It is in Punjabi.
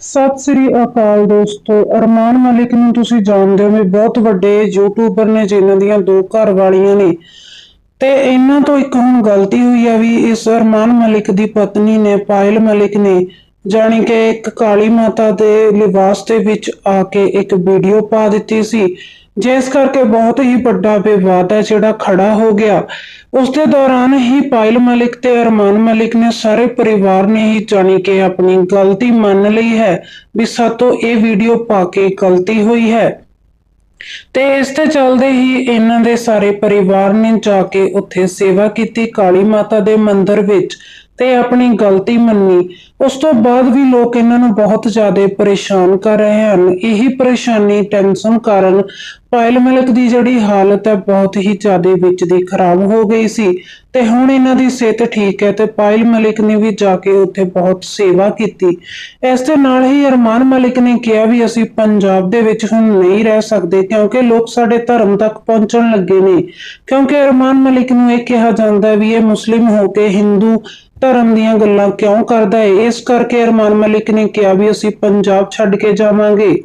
ਸਤਿ ਸ੍ਰੀ ਅਕਾਲ ਦੋਸਤੋ, ਅਰਮਾਨ ਮਲਿਕ ਨੂੰ ਤੁਸੀਂ ਜਾਣਦੇ ਹੋ ਵੀ ਬਹੁਤ ਵੱਡੇ ਯੂਟਿਊਬਰ ਨੇ ਜਿਨ੍ਹਾਂ ਦੀਆਂ ਦੋ ਘਰ ਵਾਲੀਆਂ ਨੇ। ਤੇ ਇਹਨਾਂ ਤੋਂ ਇੱਕ ਹੁਣ ਗਲਤੀ ਹੋਈ ਆ ਵੀ ਇਸ ਅਰਮਾਨ ਮਲਿਕ ਦੀ ਪਤਨੀ ਨੇ, ਪਾਇਲ ਮਲਿਕ ਨੇ ਜਾਣੀ ਕਿ ਇੱਕ ਕਾਲੀ ਮਾਤਾ ਦੇ ਲਿਬਾਸ ਦੇ ਵਿੱਚ ਆ ਕੇ ਇੱਕ ਵੀਡੀਓ ਪਾ ਦਿੱਤੀ ਸੀ, ਜਿਸ ਕਰਕੇ ਬਹੁਤ ਹੀ ਵੱਡਾ ਵਿਵਾਦ ਹੈ ਜਿਹੜਾ ਖੜਾ ਹੋ ਗਿਆ। ਉਸ ਦੇ ਦੌਰਾਨ ਹੀ ਪਾਇਲ ਮਲਿਕ ਤੇ ਅਰਮਾਨ ਮਲਿਕ ਨੇ ਸਾਰੇ ਪਰਿਵਾਰ ਨੇ ਹੀ ਜਾਣੀ ਕਿ ਆਪਣੀ ਗਲਤੀ ਮੰਨ ਲਈ ਹੈ ਵੀ ਸਾਤੋਂ ਇਹ ਵੀਡੀਓ ਪਾ ਕੇ ਗਲਤੀ ਹੋਈ ਹੈ। ਤੇ ਇਸ ਤੇ ਚੱਲਦੇ ਹੀ ਇਹਨਾਂ ਦੇ ਸਾਰੇ ਪਰਿਵਾਰ ਨੇ ਜਾ ਕੇ ਉੱਥੇ ਸੇਵਾ ਕੀਤੀ ਕਾਲੀ ਮਾਤਾ ਦੇ ਮੰਦਿਰ ਵਿੱਚ। ਤੇ ਆਪਣੀ ਗਲਤੀ ਮੰਨੀ। ਉਸ ਤੋਂ ਬਾਅਦ ਵੀ ਲੋਕ ਇਹਨਾਂ ਨੂੰ ਬਹੁਤ ਜ਼ਿਆਦਾ ਪਰੇਸ਼ਾਨ ਕਰ ਰਹੇ ਹਨ। ਇਹੀ ਪਰੇਸ਼ਾਨੀ ਟੈਨਸ਼ਨ ਕਾਰਨ ਪਾਇਲ ਮਲਿਕ ਦੀ ਜਿਹੜੀ ਹਾਲਤ ਹੈ ਬਹੁਤ ਹੀ ਜ਼ਿਆਦਾ ਵਿੱਚ ਦੀ ਖਰਾਬ ਹੋ ਗਈ ਸੀ। ਤੇ ਹੁਣ ਇਹਨਾਂ ਦੀ ਸਿਹਤ ਠੀਕ ਹੈ ਤੇ ਪਾਇਲ ਮਲਿਕ ਨੇ ਵੀ ਜਾ ਕੇ ਉੱਥੇ ਬਹੁਤ ਸੇਵਾ ਕੀਤੀ। ਇਸ ਦੇ ਨਾਲ ਹੀ ਅਰਮਾਨ ਮਲਿਕ ਨੇ ਕਿਹਾ ਵੀ ਅਸੀਂ ਪੰਜਾਬ ਦੇ ਵਿੱਚ ਹੁਣ ਨਹੀਂ ਰਹਿ ਸਕਦੇ ਕਿਉਂਕਿ ਲੋਕ ਸਾਡੇ ਧਰਮ ਤੱਕ ਪਹੁੰਚਣ ਲੱਗੇ ਨੇ। ਕਿਉਂਕਿ ਅਰਮਾਨ ਮਲਿਕ ਨੂੰ ਇਹ ਕਿਹਾ ਜਾਂਦਾ ਵੀ ਇਹ ਮੁਸਲਿਮ ਹੋ ਕੇ ਹਿੰਦੂ ਧਰਮ ਦੀਆਂ ਗੱਲਾਂ ਕਿਉਂ ਕਰਦਾ ਹੈ ਇਸ ਕਰਕੇ ਅਰਮਾਨ ਮਲਿਕ ਨੇ ਕਿਹਾ ਵੀ ਅਸੀਂ ਪੰਜਾਬ ਛੱਡ ਕੇ ਜਾਵਾਂਗੇ।